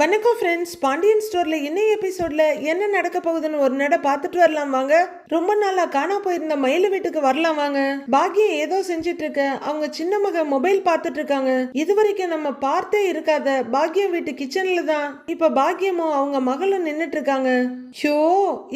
வணக்கம் ஃப்ரெண்ட்ஸ் பாண்டியன் ஸ்டோரில் இன்னைய எபிசோடில் என்ன நடக்க போகுதுன்னு ஒரு நட பார்த்துட்டு வரலாம் வாங்க. ரொம்ப நாளாக காணா போயிருந்த மயில வீட்டுக்கு வரலாம் வாங்க. பாக்கியம் ஏதோ செஞ்சுட்டு இருக்க அவங்க சின்ன மக மொபைல் பார்த்துட்டு இருக்காங்க. இது வரைக்கும் நம்ம பார்த்தே இருக்காத பாக்கியம் வீட்டு கிச்சன்ல தான். இப்போ பாக்கியமும் அவங்க மகளும் நின்றுட்டு இருக்காங்க. ஷோ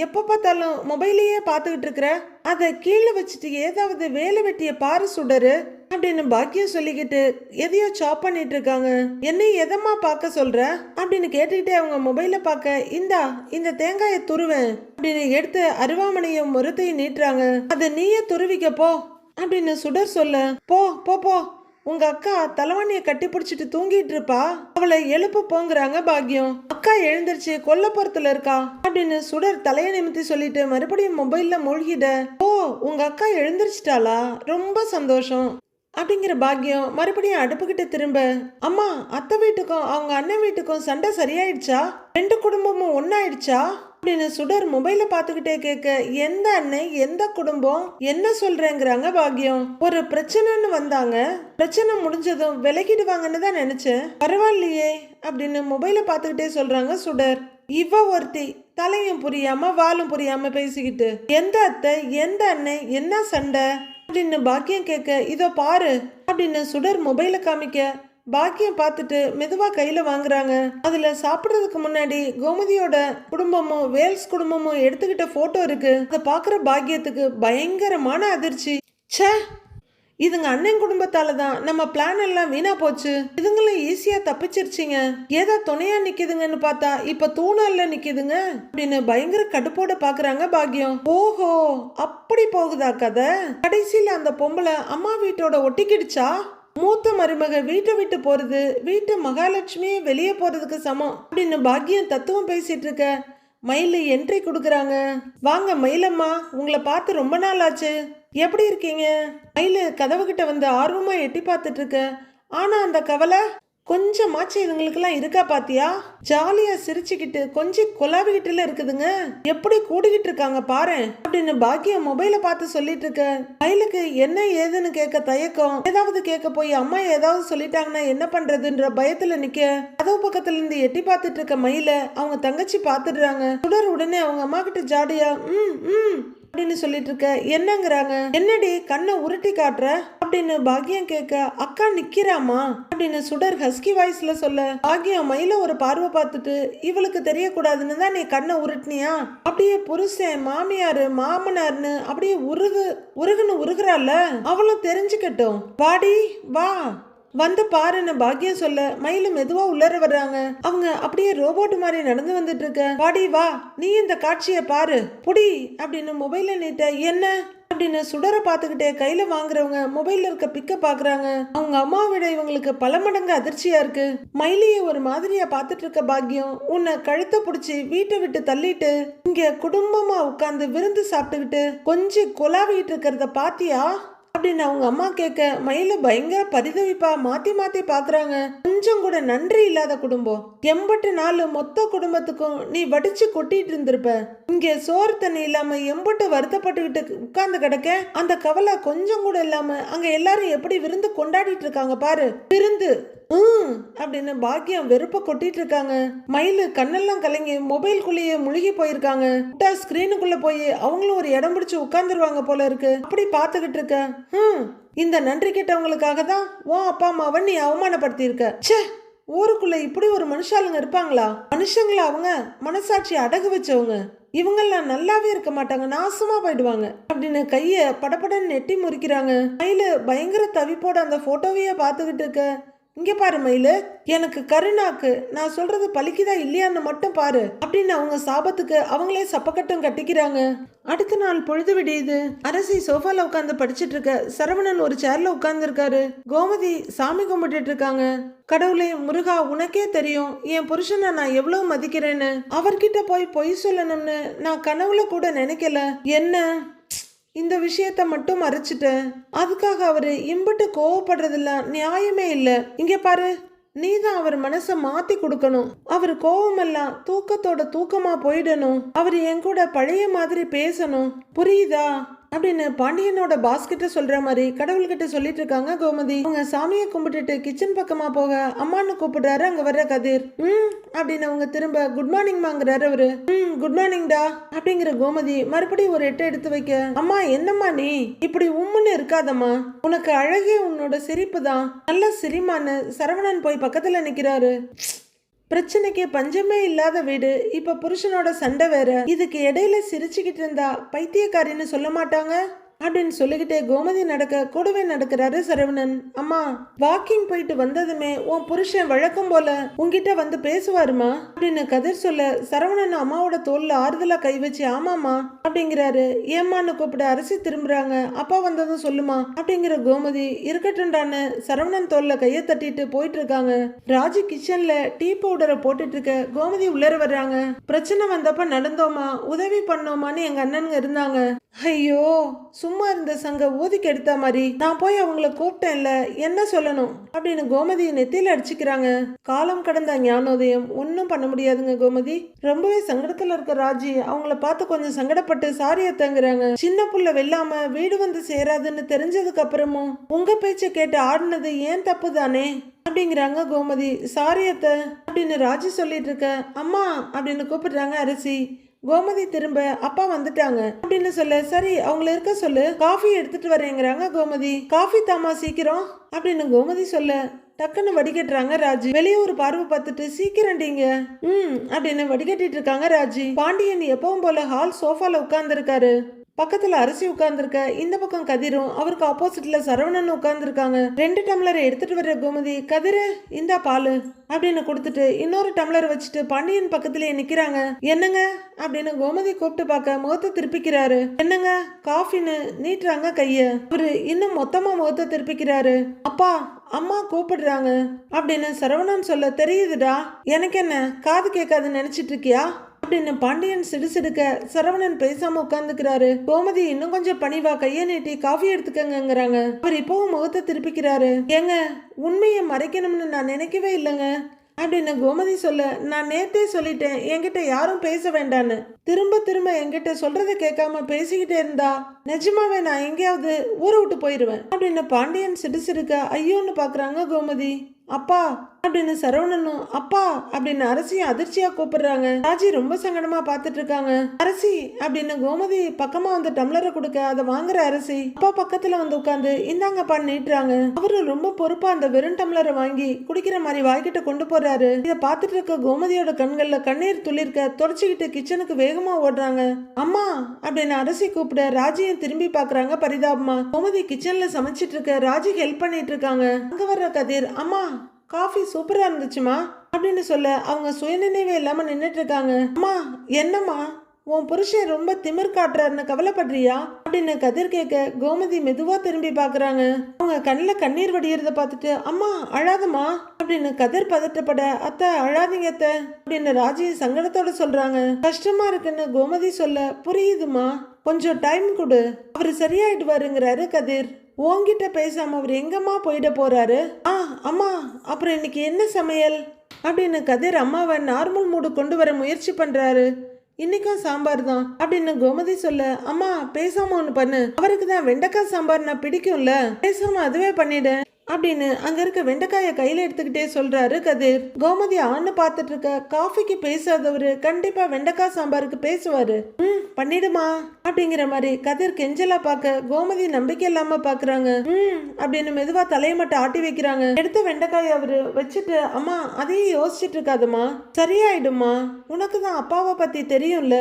எப்போ பார்த்தாலும் மொபைலையே பார்த்துக்கிட்டு இருக்கிற? அதை கீழே வச்சுட்டு ஏதாவது வேலை வெட்டிய பாரு சுடரு. அப்படின்னு பாக்கியம் சொல்லிக்கிட்டு எதையோ சாப் பண்ணிட்டு இருக்காங்க. என்ன எதம்மா பார்க்க சொல்ற? அப்படின்னு கேட்டுக்கிட்டே அவங்க மொபைல பார்க்க இந்தா இந்த தேங்காயை துருவேன். அப்படின்னு எடுத்து அருவாமனையும் முரத்தையும் நீட்டுறாங்க. அதை நீயே துருவிக்க போ. அப்படின்னு சுடர் சொல்ல போ போ போ. உங்க அக்கா தலைவாணியை கட்டி பிடிச்சிட்டு தூங்கிட்டு இருப்பா. அவளை எழுப்ப போங்கிறாங்க பாக்கியம். அக்கா எழுந்திருச்சு கொல்லப்புறத்துல இருக்கா? அப்படின்னு சுடர் தலையை நிமித்தி சொல்லிட்டு மறுபடியும் மொபைல்ல மூழ்கிட ஓ உங்க அக்கா எழுந்திருச்சிட்டாளா? ரொம்ப சந்தோஷம். அப்படிங்கிற பாக்கியம் மறுபடியும் அடுப்புக்கிட்ட திரும்ப அம்மா அத்தை வீட்டுக்கும் அவங்க அண்ணன் வீட்டுக்கும் சண்டை சரியாயிடுச்சா? ரெண்டு குடும்பமும் ஒன்னாயிடுச்சா அப்படின்னு சுடர் மொபைல பாத்துக்கிட்டே கேட்க எந்த அண்ணன் எந்த குடும்பம் என்ன சொல்றேங்கிறாங்க பாக்கியம். ஒரு பிரச்சனைன்னு வந்தாங்க. பிரச்சனை முடிஞ்சதும் விலகிடுவாங்கன்னு தான் நினைச்சேன். பரவாயில்லையே அப்படின்னு மொபைல பாத்துக்கிட்டே சொல்றாங்க சுடர். இவ ஒருத்தி தலையும் புரியாம வாலும் புரியாம பேசிக்கிட்டு எந்த அத்தை எந்த அண்ணன் என்ன சண்டை? அப்படின்னு பாக்கியம் கேட்க இதோ பாரு அப்படின்னு சுடர் மொபைல காமிக்க பாக்கியம் பார்த்துட்டு மெதுவா கையில வாங்குறாங்க. அதுல சாப்பிடுறதுக்கு முன்னாடி கோமதியோட குடும்பமும் வேல்ஸ் குடும்பமும் எடுத்துக்கிட்ட போட்டோ இருக்கு. அதை பாக்குற பாக்கியத்துக்கு பயங்கரமான அதிர்ச்சி. ச்சே இதுங்க அண்ணன் குடும்பத்தால தான் நம்ம பிளான் எல்லாம் வீணா போச்சு. இதுங்களும் ஈஸியா தப்பிச்சிருச்சிங்க. ஏதோ துணையா நிக்குதுங்கன்னு பார்த்தா இப்ப தூணால நிக்குதுங்க? அப்படின்னு பயங்கர கடுப்போட பாக்குறாங்க பாக்கியம் ஓஹோ அப்படி போகுதா கதை? கடைசியில அந்த பொம்பளை அம்மா வீட்டோட ஒட்டிக்கிடுச்சா? மூத்த மருமக வீட்டை விட்டு போறது வீட்டு மகாலட்சுமியே வெளியே போறதுக்கு சமம் அப்படின்னு பாக்கியம் தத்துவம் பேசிட்டு இருக்க. மயில் என்ட்ரி கொடுக்குறாங்க. வாங்க மயிலம்மா உங்களை பார்த்து ரொம்ப நாள் ஆச்சு எப்படி இருக்கீங்க? மயில் கதவுகிட்ட வந்து ஆர்வமாக எட்டி பார்த்துட்டு இருக்க. ஆனால் அந்த கவலை? கொஞ்சமாச்சும் இவங்களுக்கெல்லாம் இருக்கா பாத்தியா? ஜாலியா சிரிச்சுக்கிட்டு கொஞ்சம் கொலாவிக்கிட்டுல இருக்குதுங்க. எப்படி கூடிக்கிட்டு இருக்காங்க பாரு. அப்படின்னு பாக்கியம் மொபைல பார்த்து சொல்லிட்டு இருக்க. மயிலுக்கு என்ன ஏதுன்னு கேட்க தயக்கம். ஏதாவது கேட்க போய் அம்மா ஏதாவது சொல்லிட்டாங்கன்னா என்ன பண்றதுன்ற பயத்துல நிக்க. கதவு பக்கத்துல இருந்து எட்டி பார்த்துட்டு இருக்க மயில அவங்க தங்கச்சி பாத்துடுறாங்க சுடர் உடனே அவங்க அம்மா கிட்ட ஜாடியா ம் ம். அப்படின்னு சொல்லிட்டு இருக்க. என்னங்கிறாங்க? என்னடி கண்ணை உருட்டி காட்டுற? அப்படின்னு பாக்கியம் கேட்க அக்கா நிக்கிறாமா அப்படின்னு சுடர் ஹஸ்கி வாய்ஸ்ல சொல்ல பாக்கியம் மயில ஒரு பார்வை பார்த்துட்டு இவளுக்கு தெரியக்கூடாதுன்னு தான் நீ கண்ணை உருட்டினியா? அப்படியே புருஷன் மாமியாரு மாமனார்னு அப்படியே உருகு உருகுன்னு உருகுறால அவளும் தெரிஞ்சுக்கட்டும். வாடி வா. வந்து பாருன்னு பாக்கியம் சொல்ல. மயிலும் மெதுவா உள்ளர வர்றாங்க. அவங்க அப்படியே ரோபோட் மாதிரி நடந்து வந்துட்டு இருக்க. வாடி வா. நீ இந்த காட்சியை பாரு. புடி. அப்படின்னு மொபைல நீட்ட என்ன? அப்படின்னு சுடரை பார்த்துக்கிட்டே கையில வாங்குறவங்க மொபைல்ல இருக்க பிக்க பாக்குறாங்க. அவங்க அம்மா விட இவங்களுக்கு பல மடங்கு அதிர்ச்சியா இருக்கு. மயிலிய ஒரு மாதிரியா பார்த்துட்டு இருக்க பாக்கியம். உன்னை கழுத்தை பிடிச்சி வீட்டை விட்டு தள்ளிட்டு இங்க குடும்பமா உட்காந்து விருந்து சாப்பிட்டுக்கிட்டு கொஞ்சம் கொலாவிட்டு இருக்கிறத பாத்தியா? அப்படின்னு அவங்க அம்மா கேட்க மயில பயங்கர பரிதவிப்பா மாத்தி மாத்தி பாக்குறாங்க. கொஞ்சம் கூட நன்றி இல்லாத குடும்பம். எண்பட்டு நாள் மொத்த குடும்பத்துக்கும் நீ வடிச்சு கொட்டிட்டு இருந்திருப்ப. இங்க சோறு தண்ணி இல்லாம எம்பட்டு வருத்தப்பட்டுக்கிட்டு உட்கார்ந்து கிடக்க அந்த கவலை கொஞ்சம் கூட இல்லாம அங்க எல்லாரும் எப்படி விருந்து கொண்டாடிட்டு இருக்காங்க பாரு. விருந்து. ம். அப்படின்னு பாக்கியம் வெறுப்ப கொட்டிட்டு இருக்காங்க. மயிலு கண்ணெல்லாம் கலங்கி மொபைல்குள்ளேயே முழுகி போயிருக்காங்க. விட்டா ஸ்கிரீனுக்குள்ள போய் அவங்களும் ஒரு இடம் பிடிச்சு உட்கார்ந்துருவாங்க போல இருக்கு. அப்படி பார்த்துக்கிட்டு இருக்க. ம். இந்த நன்றி கெட்டவங்களுக்காக தான் உன் அப்பா அம்மாவை நீ அவமானப்படுத்தி இருக்க ச்சே ஊருக்குள்ள இப்படி ஒரு மனுஷாளுங்க இருப்பாங்களா? மனுஷங்களா அவங்க மனசாட்சி அடகு வச்சவங்க. இவங்கெல்லாம் நல்லாவே இருக்க மாட்டாங்க நாசமா போயிடுவாங்க அப்படின்னு கைய படபடன்னு நெட்டி முறிக்கிறாங்க. மயிலு பயங்கர தவிப்போட அந்த போட்டோவையே பார்த்துக்கிட்டு இருக்க. இங்கே பாரு மயில் எனக்கு கருணாக்கு நான் சொல்றது பலிக்குதா இல்லையான்னு மட்டும் பாரு அப்படின்னு அவங்க சாபத்துக்கு அவங்களே சப்பக்கட்டம் கட்டிக்கிறாங்க. அடுத்த நாள் பொழுது விடியுது. அரசி சோஃபால உட்காந்து படிச்சிட்டு இருக்க சரவணன் ஒரு சேர்ல உட்கார்ந்து இருக்காரு கோமதி சாமி கும்பிட்டுட்டு இருக்காங்க கடவுளே முருகா உனக்கே தெரியும் என் புருஷனை நான் எவ்வளவு மதிக்கிறேன்னு. அவர்கிட்ட போய் பொய் சொல்லணும்னு நான் கனவுல கூட நினைக்கல. என்ன? இந்த விஷயத்த மட்டும் மறைச்சிட்டேன். அதுக்காக அவரு இம்புட்டு கோவப்படுறதெல்லாம் நியாயமே இல்லை. இங்க பாரு நீ தான் அவர் மனசை மாத்தி கொடுக்கணும். அவர் கோவமெல்லாம் தூக்கத்தோட தூக்கமா போயிடணும். அவர் என் கூட பழைய மாதிரி பேசணும். புரியுதா? அப்படின்னு பாண்டியனோட பாஸ் கிட்ட சொல்ற மாதிரி கடவுள்கிட்ட சொல்லிட்டு இருக்காங்க கோமதி. அவங்க சாமியை கும்பிட்டுட்டு கிச்சன் பக்கமா போக அம்மான்னு கூப்பிடுறாரு அங்க வர்ற கதிர். ம் அப்படின்னு அவங்க திரும்ப குட் மார்னிங் வாங்குறாரு அவரு. ம் குட் மார்னிங்டா அப்படிங்கிற கோமதி மறுபடியும் ஒரு எட்டை எடுத்து வைக்க அம்மா என்னம்மா நீ? இப்படி உம்முன்னு இருக்காதம்மா. உனக்கு அழகே உன்னோட சிரிப்பு தான். நல்ல சிரிமான்னு சரவணன் போய் பக்கத்துல நிக்கிறாரு. பிரச்சனைக்கு பஞ்சமே இல்லாத வீடு. இப்ப புருஷனோட சண்டை வேற. இதுக்கு இடையில சிரிச்சுக்கிட்டு இருந்தா பைத்தியக்காரின்னு சொல்ல மாட்டாங்க? அப்படின்னு சொல்லிக்கிட்டே கோமதி நடக்க கூடவே நடக்கிறாரு சரவணன். அம்மா வாக்கிங் போயிட்டு வந்ததுமே உன் புருஷன் வழக்கம் போல உன்கிட்ட வந்து பேசுவாருமா? அப்படின்னு கதிர் சொல்ல சரவணன் அம்மாவோட தோல்ல ஆறுதலா கை வச்சு ஆமாமா அப்படிங்கிறாரு. ஏம்மான்னு கூப்பிட அரிசி திரும்புறாங்க. அப்பா வந்ததும் சொல்லுமா அப்படிங்கிற கோமதி இருக்கட்டும்டான்னு சரவணன் தோல்ல கையை தட்டிட்டு போயிட்டு இருக்காங்க ராஜு கிச்சன்ல டீ பவுடரை போட்டுட்டு இருக்க கோமதி உள்ளர வர்றாங்க. பிரச்சனை வந்தப்ப நடந்தோமா உதவி பண்ணோமான்னு எங்க அண்ணனுங்க இருந்தாங்க. ஐயோ சும்மா இருந்த சங்க ஊதிக்கு எடுத்த மாதிரி நான் போய் அவங்கள கூப்பிட்டேன்ல என்ன சொல்லணும்? அப்படின்னு கோமதி நெத்தியில அடிச்சுக்கிறாங்க. காலம் கடந்த ஞானோதயம் ஒன்றும் பண்ண முடியாதுங்க கோமதி. ரொம்பவே சங்கடத்துல இருக்க ராஜி அவங்கள பார்த்து கொஞ்சம் சங்கடப்பட்டு சாரி தங்குறாங்க. சின்ன புள்ள வெல்லாம வீடு வந்து சேராதுன்னு தெரிஞ்சதுக்கு அப்புறமும் உங்க பேச்ச கேட்டு ஆடினது ஏன் தப்பு தானே அப்படிங்கிறாங்க கோமதி. சாரியத்தை அப்படின்னு ராஜி சொல்லிட்டு இருக்க அம்மா அப்படின்னு கூப்பிடுறாங்க அரிசி. கோமதி திரும்ப அப்பா வந்துட்டாங்க. அப்படின்னு சொல்ல. சரி அவங்கள இருக்க சொல்லு. காஃபி எடுத்துட்டு வரேங்கிறாங்க கோமதி. காஃபி தாமா சீக்கிரம். அப்படின்னு கோமதி சொல்ல. டக்குன்னு வடிகட்டுறாங்க ராஜி. வெளியே ஒரு பார்வை பார்த்துட்டு சீக்கிரம்டிங்க. ம் அப்படின்னு வடிகட்டிட்டு இருக்காங்க ராஜி. பாண்டியன் எப்பவும் போல ஹால் சோஃபால உட்கார்ந்துருக்காரு. பக்கத்துல அரிசி உட்கார்ந்துருக்க இந்த பக்கம் கதிரும் அவருக்கு ஆப்போசிட்ல சரவணன் உட்கார்ந்துருக்காங்க. ரெண்டு டம்ளரை எடுத்துட்டு வர்ற கோமதி கதிரு இந்தா பாலு அப்படின்னு கொடுத்துட்டு இன்னொரு டம்ளர் வச்சுட்டு பாண்டியன் பக்கத்திலேயே நிக்கிறாங்க. என்னங்க? அப்படின்னு கோமதி கூப்பிட்டு பார்க்க முகத்தை திருப்பிக்கிறாரு. என்னங்க? காஃபின்னு நீட்டுறாங்க கைய. அவரு இன்னும் மொத்தமா முகத்தை திருப்பிக்கிறாரு. அப்பா அம்மா கூப்பிடுறாங்க அப்படின்னு சரவணன் சொல்ல தெரியுதுடா எனக்கு என்ன காது கேட்காது நினைச்சிட்டு இருக்கியா? அப்படின்னு பாண்டியன் சிடுசிடுக்க சரவணன் பேசாம உட்கார்ந்துக்கிறாரு. கோமதி இன்னும் கொஞ்சம் பணிவா கைய நீட்டி காஃபி எடுத்துக்கங்கிறாங்க அவர் இப்பவும் முகத்தை திருப்பிக்கிறாரு. ஏங்க உண்மையை மறைக்கணும்னு நான் நினைக்கவே இல்லைங்க. அப்படின்னு கோமதி சொல்ல நான் நேத்தே சொல்லிட்டேன் என்கிட்ட யாரும் பேச வேண்டான்னு. திரும்ப திரும்ப என்கிட்ட சொல்றதை கேட்காம பேசிக்கிட்டே இருந்தா நிஜமாவே நான் எங்கேயாவது ஊரை விட்டு போயிடுவேன் அப்படின்னு பாண்டியன் சிடுசிடுக்க ஐயோன்னு பாக்குறாங்க கோமதி. அப்பா அப்படின்னு சரவணனும் அப்பா அப்படின்னு அரசியும் அதிர்ச்சியா கூப்பிடுறாங்க. ராஜி ரொம்ப சங்கடமா பார்த்துட்டு இருக்காங்க அரசி அப்படின்னு கோமதி பக்கமா வந்து டம்ளரை கொடுக்க அதை வாங்குற அரசி அப்பா பக்கத்துல வந்து உட்காந்து இந்தாங்கப்பா நீட்டுறாங்க. அவரு ரொம்ப பொறுப்பா அந்த வெறும் டம்ளரை வாங்கி குடிக்கிற மாதிரி வாய்க்கிட்ட கொண்டு போறாரு. இதை பார்த்துட்டு இருக்க கோமதியோட கண்கள்ல கண்ணீர் துளிர்க்க தொடச்சிக்கிட்டு கிச்சனுக்கு வேகமா ஓடுறாங்க. அம்மா அப்படின்னு அரசி கூப்பிட ராஜியும் திரும்பி பாக்குறாங்க பரிதாபமா. கோமதி கிச்சன்ல சமைச்சிட்டு இருக்க ராஜி ஹெல்ப் பண்ணிட்டு இருக்காங்க அங்க வர்ற கதிர் அம்மா காஃபி சூப்பராக இருந்துச்சுமா? அப்படின்னு சொல்ல அவங்க சுயநினைவே இல்லாமல் நின்றுட்டு இருக்காங்க அம்மா என்னம்மா? உன் புருஷன் ரொம்ப திமிர் காட்டுறாருன்னு கவலைப்படுறியா? அப்படின்னு கதிர் கேட்க கோமதி மெதுவாக திரும்பி பார்க்குறாங்க. அவங்க கண்ணில் கண்ணீர் வடிகிறத பார்த்துட்டு அம்மா அழாதம்மா. அப்படின்னு கதிர் பதட்டப்பட அத்தை அழாதீங்க அத்தை. அப்படின்னு ராஜி சங்கடத்தோட சொல்கிறாங்க கஷ்டமா இருக்குன்னு கோமதி சொல்ல புரியுதுமா கொஞ்சம் டைம் கொடு. அவர் சரியாயிடுவாருங்கிறாரு கதிர். உன்கிட்ட பேசாம அவர் எங்கம்மா போயிட போறாரு? ஆ அம்மா அப்புறம் இன்னைக்கு என்ன சமையல்? அப்படின்னு கதிர் அம்மாவை நார்மல் மூடு கொண்டு வர முயற்சி பண்றாரு. இன்னைக்கும் சாம்பார் தான் அப்படின்னு கோமதி சொல்ல அம்மா பேசாம ஒன்று பண்ணு. அவருக்கு தான் வெண்டைக்காய் சாம்பார் நான் பிடிக்கும்ல. பேசாம அதுவே பண்ணிடு. அப்படின்னு அங்க இருக்க வெண்டைக்காயை கையில எடுத்துக்கிட்டே சொல்றாரு கதிர். கோமதி ஆன்னு பார்த்துட்டு இருக்க காஃபிக்கு பேசாதவரு கண்டிப்பா வெண்டைக்காய் சாம்பாருக்கு பேசுவாரு. ம் பண்ணிடுமா? அப்படிங்கிற மாதிரி கதிர் கெஞ்சலா பார்க்க கோமதி நம்பிக்கை இல்லாம பாக்குறாங்க. ம் அப்படின்னு மெதுவா தலையை மட்டும் ஆட்டி வைக்கிறாங்க. எடுத்த வெண்டைக்காய் அவரு வச்சுட்டு அம்மா அதையும் யோசிச்சுட்டு இருக்காதுமா சரியாயிடுமா உனக்கு தான் அப்பாவை பத்தி தெரியும்ல.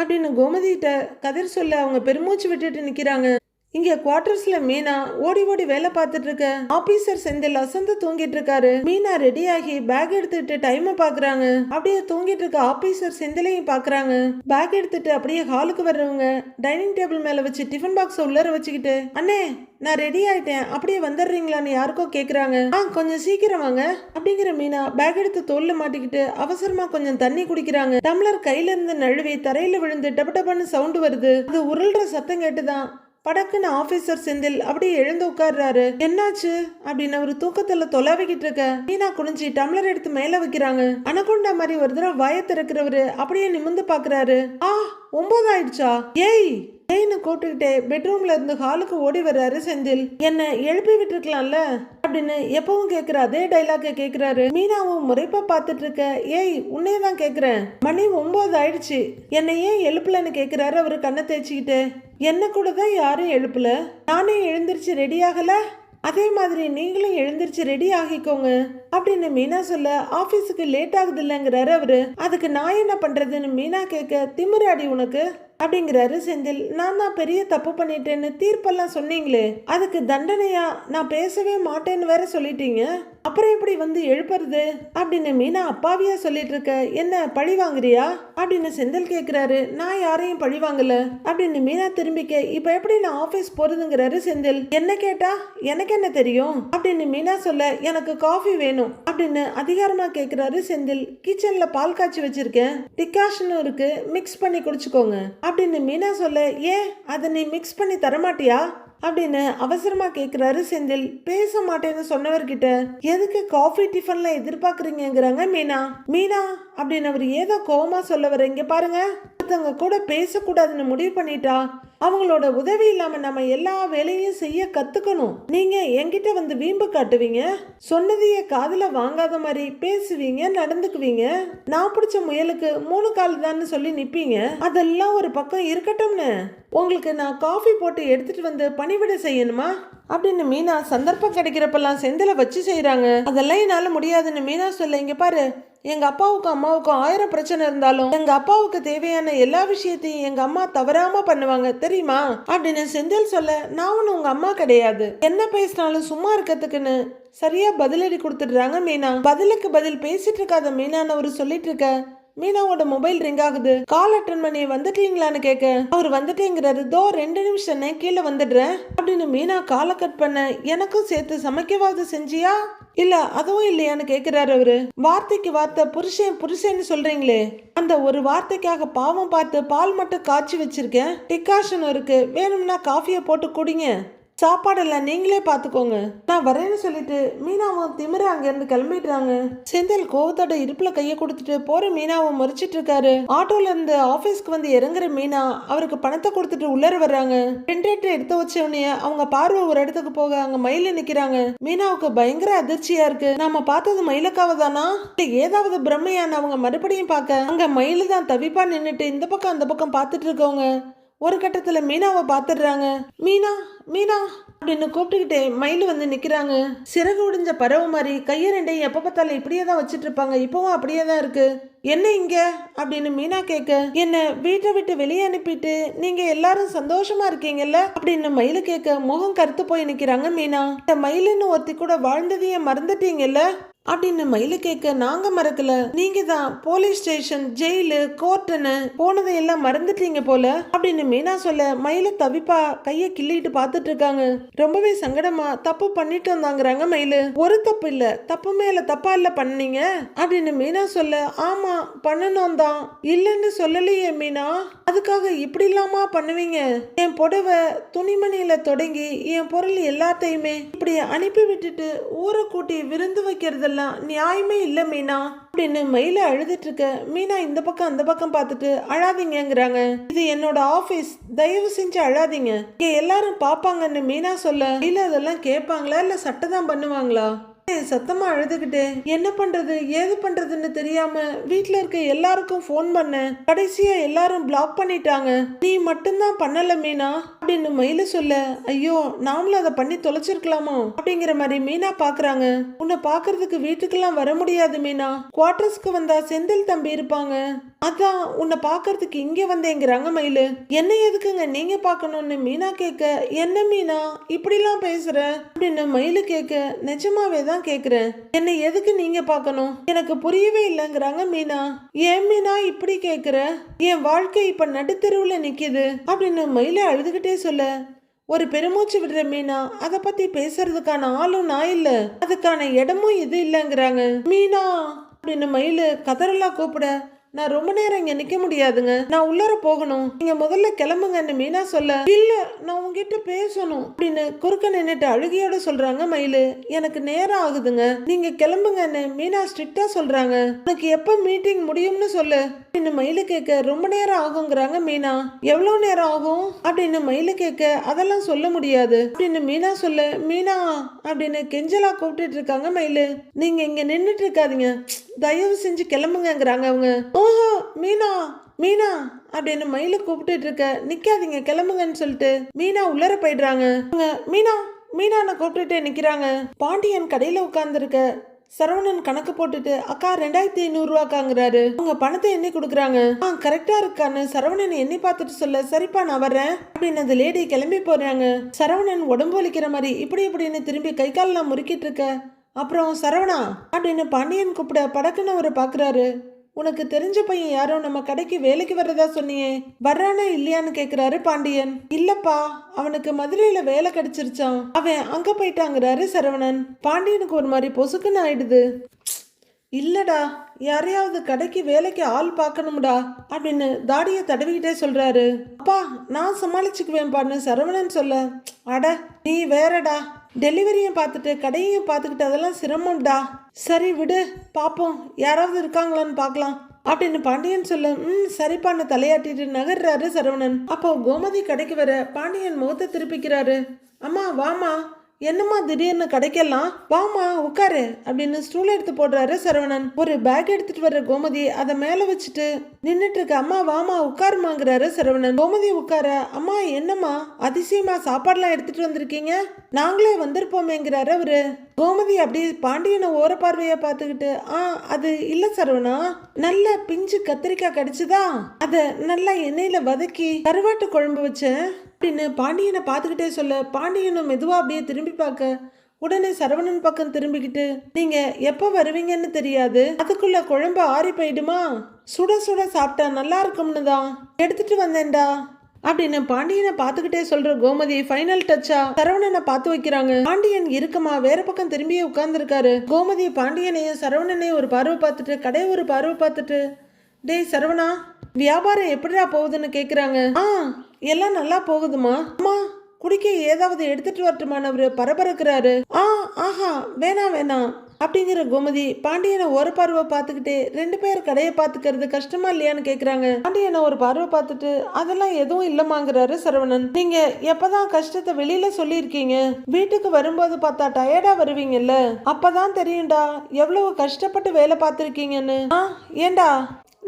அப்படின்னு கோமதிகிட்ட கதிர் சொல்ல அவங்க பெருமூச்சு விட்டுட்டு நிக்கிறாங்க. இங்க குவார்டர்ஸ்ல மீனா ஓடி ஓடி வேலை பார்த்துட்டு இருக்க. ஆபீசர் செந்தில் அசந்து தூங்கிட்டு இருக்காரு. மீனா ரெடி ஆகி பேக் எடுத்துட்டு டைமை பாக்குறாங்க. அப்படியே தூங்கிட்டு இருக்க ஆபீசர் செந்திலையும் பாக்குறாங்க. பேக் எடுத்துட்டு அப்படியே ஹாலுக்கு வர்றவங்க டைனிங் டேபிள் மேல வச்சு டிஃபன் பாக்ஸ் உள்ளர வச்சுக்கிட்டு அண்ணே நான் ரெடி ஆயிட்டேன். அப்படியே வந்துடுறீங்களான்னு யாருக்கோ கேக்குறாங்க. ஆ கொஞ்சம் சீக்கிரம் வாங்க. அப்படிங்கிற மீனா பேக் எடுத்து தோல்ல மாட்டிக்கிட்டு அவசரமா கொஞ்சம் தண்ணி குடிக்கிறாங்க. டம்ளர் கையில இருந்து நழுவி தரையில விழுந்து டப டபன்னு சவுண்ட் வருது. அது உருள்ற சத்தம் கேட்டுதான் படக்குன்னு ஆபீசர் செந்தில் அப்படியே எழுந்து உட்கார்றாரு. என்னாச்சு? அப்படின்னு அவர் தூக்கத்துல தொலைவிக்கிட்டு இருக்க. மீனா குனிஞ்சி டம்ளர் எடுத்து மேல வைக்கிறாங்க. அனகொண்டா மாதிரி ஒரு தடவை வய திறக்கிறவரு அப்படியே நிமிந்து பாக்குறாரு. ஆ ஒன்பது ஆயிடுச்சா? ஏய்! ஏய்னு கூப்பிட்டுக்கிட்டே பெட்ரூம்ல இருந்து ஹாலுக்கு ஓடி வர்றாரு செந்தில். என்ன எழுப்பி விட்டுருக்கலாம்ல? அப்படின்னு எப்பவும் கேக்குற அதே டைலாக்க கேக்குறாரு. மீனாவும் முறைப்பா பார்த்துட்டு இருக்க. ஏய் உன்னையே தான் கேக்குறேன். மணி ஒன்பது ஆயிடுச்சு. என்னை ஏன் எழுப்பலன்னு கேக்குறாரு அவரு கண்ணை தேய்ச்சிக்கிட்டு. என்ன கூட தான் யாரும் எழுப்பல? நானே எழுந்திருச்சு ரெடி ஆகல? அதே மாதிரி நீங்களும் எழுந்திருச்சு ரெடி ஆகிக்கோங்க. அப்படின்னு மீனா சொல்ல ஆபீஸுக்கு லேட் ஆகுது இல்லைங்கிறாரு அவரு. அதுக்கு நான் என்ன பண்றதுன்னு மீனா கேட்க திமிராடி உனக்கு? அப்படிங்கிறாரு செந்தில். நான் தான் பெரிய தப்பு பண்ணிட்டேன்னு தீர்ப்பெல்லாம் சொன்னீங்களே. அதுக்கு தண்டனையா? நான் பேசவே மாட்டேன்னு வேற சொல்லிட்டீங்க. அப்புறம் எப்படி வந்து எழுப்புறது? அப்படின்னு மீனா அப்பாவியா சொல்லிட்டு இருக்க. என்ன பழி வாங்குறியா? அப்படின்னு செந்தில் கேட்குறாரு நான் யாரையும் பழி வாங்கல. அப்படின்னு மீனா திரும்பிக்க இப்ப எப்படி நான் ஆபீஸ் போறதுங்கிறாரு செந்தில். என்ன கேட்டா? எனக்கு என்ன தெரியும்? அப்படின்னு மீனா சொல்ல எனக்கு காஃபி வேணும். அப்படின்னு அதிகாரமா கேட்குறாரு செந்தில். கிச்சன்ல பால் காய்ச்சி வச்சிருக்கேன். டிகாஷனும் இருக்கு. மிக்ஸ் பண்ணி குடிச்சுக்கோங்க. அப்படின்னு மீனா சொல்ல ஏன்? அதை நீ மிக்ஸ் பண்ணி தரமாட்டியா? அப்படின்னு அவசரமா கேட்கிறாரு செந்தில். பேச மாட்டேன்னு சொன்னவர்கிட்ட எதுக்கு காஃபி டிஃபன்ல எதிர்பார்க்குறீங்கிறாங்க மீனா. மீனா? அப்படின்னு அவர் ஏதோ கோவமா சொல்ல வர இங்க பாருங்க. ஒருத்தவங்க கூட பேசக்கூடாதுன்னு முடிவு பண்ணிட்டா அவங்களோட உதவி இல்லாம நம்ம எல்லா வேலையும் செய்ய கத்துக்கணும். நீங்க என்கிட்ட வந்து வீம்பு காட்டுவீங்க? சொன்னதையே காதுல வாங்காத மாதிரி பேசுவீங்க நடந்துக்குவீங்க? நான் பிடிச்ச முயலுக்கு மூணு கால் தான் சொல்லி நிப்பீங்க? அதெல்லாம் ஒரு பக்கம் இருக்கட்டும்னு. உங்களுக்கு நான் காஃபி போட்டு எடுத்துட்டு வந்து பணிவிட செய்யணுமா? அப்படின்னு மீனா சந்தர்ப்பம் கிடைக்கிறப்பெல்லாம் செந்தில வச்சு செய்கிறாங்க அதெல்லாம் என்னால முடியாதுன்னு மீனா சொல்ல இங்க பாரு. எங்கள் அப்பாவுக்கும் அம்மாவுக்கும் ஆயிரம் பிரச்சனை இருந்தாலும் எங்கள் அப்பாவுக்கு தேவையான எல்லா விஷயத்தையும் எங்கள் அம்மா தவறாமல் பண்ணுவாங்க தெரியுமா? அப்படின்னு செந்தில் சொல்ல நான் ஒன்னும் உங்கள் அம்மா கிடையாது. என்ன பேசினாலும் சும்மா இருக்கிறதுக்குன்னு சரியா பதிலடி கொடுத்துடுறாங்க மீனா. பதிலுக்கு பதில் பேசிட்டு இருக்காத மீனானவர் சொல்லிட்டு இருக்க மீனாவோட மொபைல் ரிங் ஆகுது. கால் அட்டன் பண்ணி வந்துட்டீங்களான்னு கேட்க அவர் வந்துட்டேங்கிறாரு. தோ ரெண்டு நிமிஷம் கீழே வந்துடுறேன். அப்படின்னு மீனா காலை கட் பண்ண எனக்கும் சேர்த்து சமைக்கவாது செஞ்சியா? இல்ல அதுவும் இல்லையான்னு கேக்குறாரு அவரு. வார்த்தைக்கு வார்த்தை புருஷன் புருஷன்னு சொல்றீங்களே. அந்த ஒரு வார்த்தைக்காக பாவம் பார்த்து பால் மட்டும் காய்ச்சி வச்சிருக்கேன். டிகாஷன் இருக்கு. வேணும்னா காஃபியை போட்டு குடிங்க. சாப்பாடெல்லாம் நீங்களே பார்த்துக்கோங்க. நான் வரேன்னு சொல்லிட்டு மீனாவும் திமிர அங்கேருந்து கிளம்பிடுறாங்க. செந்தில் கோவத்தோட இடுப்புல கையை கொடுத்துட்டு போற மீனாவும் முறிச்சிட்டு இருக்காரு. ஆட்டோல இருந்து ஆபீஸ்க்கு வந்து இறங்குற மீனா அவருக்கு பணத்தை கொடுத்துட்டு உள்ளர வர்றாங்க. பிரிண்டேட்டர் எடுத்து வச்ச உடனே அவங்க பார்வை ஒரு இடத்துக்கு போக அங்க மயில நிக்கிறாங்க. மீனாவுக்கு பயங்கர அதிர்ச்சியா இருக்கு. நாம பார்த்தது மயிலக்காவ தானா? இல்ல ஏதாவது பிரம்மையான அவங்க மறுபடியும் பார்க்க அங்க மயிலு தான் தவிப்பா நின்றுட்டு இந்த பக்கம் அந்த பக்கம் பார்த்துட்டு இருக்கவங்க. ஒரு கட்டத்தில் மீனாவை பார்த்துடுறாங்க மீனா மீனா அப்படின்னு கூப்பிட்டுக்கிட்டே மயில் வந்து நிற்கிறாங்க சிறகு உடைஞ்ச பறவை மாதிரி கையை ரெண்டையும் எப்போ பார்த்தாலும் இப்படியே தான் வச்சுட்டு இருப்பாங்க. இப்போவும் அப்படியே தான் இருக்கு. என்ன இங்க? அப்படின்னு மீனா கேட்க என்ன வீட்டை விட்டு வெளியே அனுப்பிட்டு நீங்க எல்லாரும் சந்தோஷமா இருக்கீங்கல்ல? அப்படின்னு மயில கேட்க முகம் கருத்து போய் நிக்கிறாங்க மீனா. இந்த மயிலுன்னு ஒருத்தி கூட வாழ்ந்ததையே மறந்துட்டீங்கல்ல? அப்படின்னு மயில கேட்க நாங்க மறக்கல. நீங்க தான் போலீஸ் ஸ்டேஷன் ஜெயிலு கோர்ட்டுன்னு போனதையெல்லாம் மறந்துட்டீங்க போல அப்படின்னு மீனா சொல்ல மயில தவிப்பா கைய கிள்ளிட்டு பாத்துட்டு இருக்காங்க. ரொம்பவே சங்கடமா தப்பு பண்ணிட்டு வந்தாங்கிறாங்க மயிலு. ஒரு தப்பு இல்ல. தப்பு மேல தப்பா இல்ல பண்ணீங்க அப்படின்னு மீனா சொல்ல ஆமா பண்ணணும் தான். இல்லைன்னு சொல்லலையே மீனா. அதுக்காக இப்படி இல்லாமா பண்ணுவீங்க? என் புடவை துணிமணியில தொடங்கி என் பொருள் எல்லாத்தையுமே இப்படி அனுப்பி விட்டுட்டு ஊரை கூட்டி விருந்து வைக்கிறதெல்லாம் நியாயமே இல்லை மீனா. அப்படின்னு மயில அழுதுட்டு இருக்க? மீனா இந்த பக்கம் அந்த பக்கம் பார்த்துட்டு அழாதீங்கங்கிறாங்க. இது என்னோட ஆபீஸ் தயவு செஞ்சு அழாதீங்க. இங்க எல்லாரும் பாப்பாங்கன்னு மீனா சொல்ல. மயில அதெல்லாம் கேட்பாங்களா? இல்லை சட்டை தான் பண்ணுவாங்களா? ஏய், சத்தமா அழுதுகிட்டே. என்ன பண்றது? ஏது பண்றதுன்னு தெரியாம வீட்ல இருக்க எல்லாருக்கும் ஃபோன் பண்ணேன். கடைசியா எல்லாரும் பிளாக் பண்ணிட்டாங்க. நீ மட்டும்தான் பண்ணல மீனா. அப்படின்னு மயில சொல்ல? ஐயோ நாமளும் அதை பண்ணி தொலைச்சிருக்கலாமோ? அப்படிங்கிற மாதிரி மீனா பாக்குறாங்க. உன்னை பாக்குறதுக்கு வீட்டுக்கெல்லாம் வர முடியாது மீனா. குவார்டர்ஸ்க்கு வந்தா செந்தில் தம்பி இருப்பாங்க. அதான் உன்னை பாக்குறதுக்கு இங்க வந்தேங்கிறாங்க மயிலு. என்ன எதுக்குங்க நீங்க பாக்கணும்னு மீனா கேட்க என்ன மீனா இப்படிலாம் பேசுற? அப்படின்னு மயிலு கேட்க நிஜமாவே தான் கேக்குறேன். என்ன எதுக்கு நீங்க பார்க்கணும் எனக்கு புரியவே இல்லைங்கிறாங்க மீனா. ஏன் மீனா இப்படி கேக்குற? என் வாழ்க்கை இப்ப நடுத்தெருவுல நிக்குது. அப்படின்னு மயில அழுதுகிட்டே சொல்ல. ஒரு பெருமூச்சு விடுற மீனா அதை பத்தி பேசுறதுக்கான ஆளும் நான் இல்ல. அதுக்கான இடமும் இது இல்லைங்கிறாங்க. மீனா அப்படின்னு மயிலு கதறலா கூப்பிட நான் ரொம்ப நேரம் இங்க நிக்க முடியாதுங்க. நான் உள்ளார போகணும். நீங்க முதல்ல கிளம்புங்கன்னு மீனா சொல்ல இல்ல நான் உங்ககிட்ட பேசணும். அப்படின்னு குறுக்க நின்னுட்டு அழுகையோட சொல்றாங்க மயிலு. எனக்கு நேரம் ஆகுதுங்க. நீங்க கிளம்புங்கன்னு மீனா ஸ்ட்ரிக்டா சொல்றாங்க. உனக்கு எப்ப மீட்டிங் முடியும்னு சொல்லு. அப்படின்னு மயிலு கேட்க ரொம்ப நேரம் ஆகுங்கிறாங்க மீனா. எவ்வளவு நேரம் ஆகும்? அப்படின்னு மயிலு கேட்க அதெல்லாம் சொல்ல முடியாது. அப்படின்னு மீனா சொல்ல மீனா அப்படின்னு கெஞ்சலா கூப்பிட்டு இருக்காங்க மயிலு. நீங்க இங்க நின்றுட்டு இருக்காதீங்க. தயவு செஞ்சு கிளம்புங்கிறாங்க அவங்க. ஓஹோ மீனா மீனா அப்படின்னு மயில கூப்பிட்டு இருக்க நிக்காதீங்க கிளம்புங்கன்னு சொல்லிட்டு மீனா உள்ளர போயிடுறாங்க. அவங்க மீனா மீனான கூப்பிட்டுட்டே நிக்கிறாங்க. பாண்டியன் கடையில உட்கார்ந்துருக்க சரவணன் கணக்கு போட்டுட்டு அக்கா ரெண்டாயிரத்தி ஐநூறு ரூபாக்காங்கிறாரு. அவங்க பணத்தை எண்ணி கொடுக்குறாங்க. ஆ கரெக்டா இருக்கான்னு சரவணன் எண்ணி பார்த்துட்டு சொல்ல சரிப்பா நான் வரேன் அப்படின்னு அந்த லேடி கிளம்பி போறாங்க. சரவணன் உடம்பு வலிக்கிற மாதிரி இப்படி இப்படின்னு திரும்பி கை காலெல்லாம் முறுக்கிட்டு இருக்க அப்புறம் சரவணா அப்படின்னு பாண்டியன் கூப்பிட படக்குன்னு அவர் பார்க்குறாரு உனக்கு தெரிஞ்ச பையன் யாரோ நம்ம கடைக்கு வேலைக்கு வர்றதா சொன்னியே வர்றானா இல்லையான்னு கேக்குறாரு பாண்டியன். இல்லப்பா அவனுக்கு மதுரையில வேலை கிடைச்சிருச்சான் அவன் அங்க போயிட்டாங்கிறாரு சரவணன். பாண்டியனுக்கு ஒரு மாதிரி பொசுக்குன்னு ஆயிடுது. இல்லடா யாரையாவது கடைக்கு வேலைக்கு ஆள் பார்க்கணும்டா அப்படின்னு தாடியை தடவிக்கிட்டே சொல்றாரு. அப்பா நான் சமாளிச்சுக்குவேன்ப்பான்னு சரவணன் சொல்ல அட நீ வேறடா டெலிவரியும் பார்த்துட்டு கடையையும் பார்த்துக்கிட்டு அதெல்லாம் சிரமம்டா. சரி விடு பார்ப்போம் யாராவது இருக்காங்களான்னு பார்க்கலாம். அப்படின்னு பாண்டியன் சொல்ல ம் சரிப்பான்னு தலையாட்டிட்டு நகர்றாரு சரவணன். அப்போ கோமதி கடைக்கு வர பாண்டியன் முகத்தை திருப்பிக்கிறாரு. அம்மா வாமா என்னம்மா திடீர்னு கிடைக்கலாம் வாமா உட்காரு அப்படின்னு ஸ்டூல் எடுத்து போடுறாரு சரவணன். ஒரு பேக் எடுத்துட்டு வர்ற கோமதி அதை மேல வச்சுட்டு நின்னுட்டு இருக்க அம்மா வாமா உட்காருமாங்கிறாரு சரவணன். கோமதி உட்கார அம்மா என்னம்மா அதிசயமா சாப்பாடுலாம் எடுத்துட்டு வந்திருக்கீங்க? நாங்களே வந்திருப்போமேங்கிறாரு அவரு. கோமதி அப்படியே பாண்டியனை ஓர பார்வையா பார்த்துக்கிட்டு ஆ அது இல்லை சரவணா நல்ல பிஞ்சு கத்திரிக்காய் கடிச்சுதா? அதை நல்லா எண்ணெயில் வதக்கி கருவாட்டு குழம்பு வச்சேன் அப்படின்னு பாண்டியனை பார்த்துக்கிட்டே சொல்ல பாண்டியனும் மெதுவாக அப்படியே திரும்பி பார்க்க உடனே சரவணன் பக்கம் திரும்பிக்கிட்டு நீங்க எப்ப வருவீங்கன்னு தெரியாது அதுக்குள்ள குழம்பு ஆறி போயிடுமா? சுட சுட சாப்பிட்டா நல்லா இருக்கும்னு தான் எடுத்துட்டு வந்தேன்டா. அப்படின்னு பாண்டியனை பார்த்துக்கிட்டே சொல்ற கோமதி ஃபைனல் டச்சா சரவணனை பார்த்து வைக்கிறாங்க. பாண்டியன் இருக்கமா? வேற பக்கம் திரும்பியே உட்கார்ந்துருக்காரு. கோமதி பாண்டியனையும் சரவணனையும் ஒரு பார்வை பார்த்துட்டு கடையை ஒரு பார்வை பார்த்துட்டு. டேய் சரவணா வியாபாரம் எப்படிடா போகுதுன்னு கேட்குறாங்க ஆ எல்லாம் நல்லா போகுதுமா அம்மா குடிக்க ஏதாவது எடுத்துட்டு வரட்டுமானவர் பரபரக்கிறாரு. ஆ ஆஹா வேணாம் வேணாம். அப்படிங்கிற கோமதி பாண்டியனை ஒரு பார்வை பார்த்துக்கிட்டே ரெண்டு பேர் கடையை பார்த்துக்கிறது கஷ்டமா இல்லையான்னு கேட்குறாங்க பாண்டியனை ஒரு பார்வை பார்த்துட்டு அதெல்லாம் எதுவும் இல்லமாங்கிறாரு சரவணன். நீங்க எப்பதான் கஷ்டத்தை வெளியில சொல்லியிருக்கீங்க? வீட்டுக்கு வரும்போது பார்த்தா டயர்டா வருவீங்கல்ல. அப்பதான் தெரியும்டா எவ்வளவு கஷ்டப்பட்டு வேலை பார்த்துருக்கீங்கன்னு. ஆ ஏண்டா?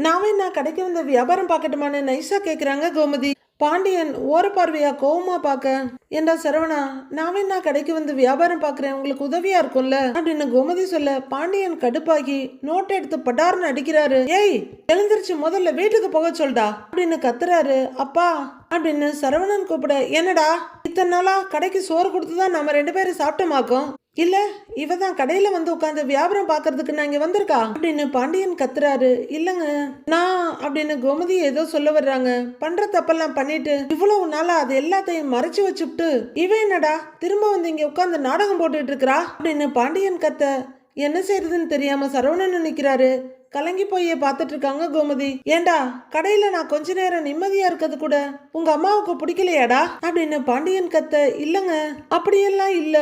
நான் கடைக்கு வந்த வியாபாரம் பார்க்கட்டுமான்னு நைஸா கேட்குறாங்க கோமதி. பாண்டியன் ஓர பார்வையா கோவமா பார்க்க ஏண்டா சரவணா நான் என்ன கடைக்கு வந்து வியாபாரம் பார்க்குறேன் உங்களுக்கு உதவியா இருக்கும்ல? அப்படின்னு கோமதி சொல்ல பாண்டியன் கடுப்பாகி நோட் எடுத்து படார்னு அடிக்கிறாரு. ஏய் எழுந்திருச்சு முதல்ல வீட்டுக்கு போக சொல்டா அப்படின்னு கத்துறாரு. அப்பா அப்படின்னு சரவணன் கூப்பிட என்னடா இத்தனை நாளா கடைக்கு சோறு கொடுத்து தான் நம்ம ரெண்டு பேரும் சாப்பிட்டோமாக்கும்? இல்லை இவ தான் கடையில் வந்து உட்காந்து வியாபாரம் பார்க்கறதுக்கு நான் இங்கே வந்திருக்கா? அப்படின்னு பாண்டியன் கத்துறாரு. இல்லைங்க. நான் அப்படின்னு கோமதி ஏதோ சொல்ல வர்றாங்க. பண்ற தப்பெல்லாம் பண்ணிட்டு இவ்வளவு நாளா அது எல்லாத்தையும் மறைச்சு வச்சுட்டு இவ என்னடா திரும்ப வந்து இங்கே உட்காந்து நாடகம் போட்டுட்டு இருக்கிறா? அப்படின்னு பாண்டியன் கத்த என்ன செய்யறதுன்னு தெரியாம சரவணன் நினைக்கிறாரு கலங்கி போய் பார்த்துட்டு இருக்காங்க கோமதி. ஏண்டா கடையில நான் கொஞ்ச நேரம் நிம்மதியா இருக்கிறது கூட உங்க அம்மாவுக்கு பிடிக்கலையாடா? அப்படின்னு பாண்டியன் கத்த இல்லங்க. அப்படியெல்லாம் இல்ல.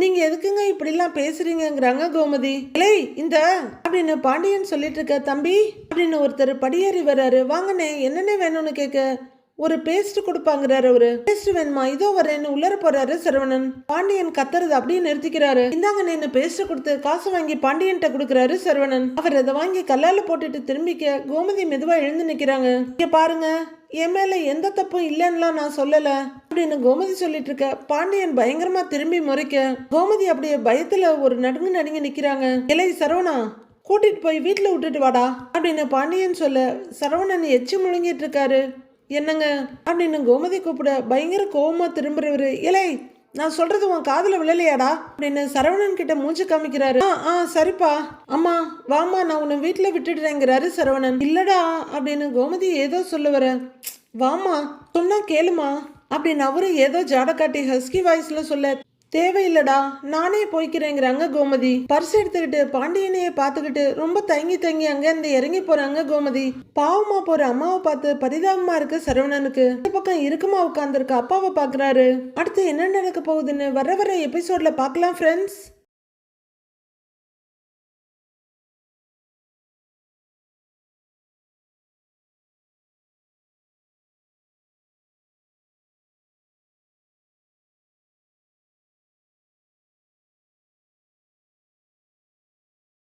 நீங்க எதுக்குங்க இப்படிலாம் பேசுறீங்கிறாங்க கோமதி. இல்லை இந்த அப்படின்னு பாண்டியன் சொல்லிட்டு இருக்க தம்பி அப்படின்னு ஒருத்தர் படியேறி வர்றாரு. வாங்கண்ணே என்னென்ன வேணும்னு கேட்க ஒரு பேஸ்ட் கொடுப்பாங்கிறாரு அவரு. பேஸ்ட் வேணுமா? இதோ வரேன்னு உள்ளர போறாரு சரவணன். பாண்டியன் கத்துறது அப்படியே நிறுத்திக்கிறாரு. இந்தாங்க நின்னு பேஸ்ட் கொடுத்து காசு வாங்கி பாண்டியன்ட்ட கொடுக்கறாரு சரவணன். அவர் அதை வாங்கி கல்லால போட்டுட்டு திரும்பிக்க கோமதி மெதுவா எழுந்து நிக்கிறாங்க. இங்க பாருங்க. என் மேலே எந்த தப்பும் இல்லைன்னுலாம் நான் சொல்லலை. அப்படின்னு கோமதி சொல்லிட்டு இருக்க. பாண்டியன் பயங்கரமா திரும்பி முறைக்க. கோமதி அப்படியே பயத்துல ஒரு நடுங்கு நடுங்கி நிக்கிறாங்க. இலை சரவணா கூட்டிட்டு போய் வீட்டில் விட்டுட்டு வாடா அப்படின்னு பாண்டியன் சொல்ல. சரவணன் எச்சு முழுங்கிட்டு இருக்காரு. என்னங்க? அப்படின்னு கோமதி கூப்பிட பயங்கர கோபமாக திரும்புறவரு. இலை நான் சொல்றது உன் காதில் விழலையாடா? அப்படின்னு சரவணன் கிட்ட மூஞ்சி காமிக்கிறாரு. ஆ ஆ சரிப்பா. அம்மா வாமா நான் உன்னை வீட்டுல விட்டுடுறேங்கிறாரு சரவணன். இல்லடா அப்படின்னு கோமதி ஏதோ சொல்ல வர. வாமா சொன்னா கேளுமா அப்படின்னு அவரும் ஏதோ ஜாட காட்டி ஹஸ்கி வாய்ஸ்ல சொல்ல தேவையில்லடா நானே போய்க்கிறேங்கிறாங்க கோமதி. பர்ஸ் எடுத்துக்கிட்டு பாண்டியனையே பார்த்துக்கிட்டு ரொம்ப தங்கி தங்கி அங்கேருந்து இறங்கி போறாங்க கோமதி. பாவமா போற அம்மாவை பார்த்து பரிதாபமா இருக்கு சரவணனுக்கு. இந்த பக்கம் இருக்குமா உட்காந்துருக்க அப்பாவை பாக்குறாரு அடுத்து என்ன நடக்க போகுதுன்னு வர வர எபிசோட்ல பார்க்கலாம் ஃப்ரெண்ட்ஸ்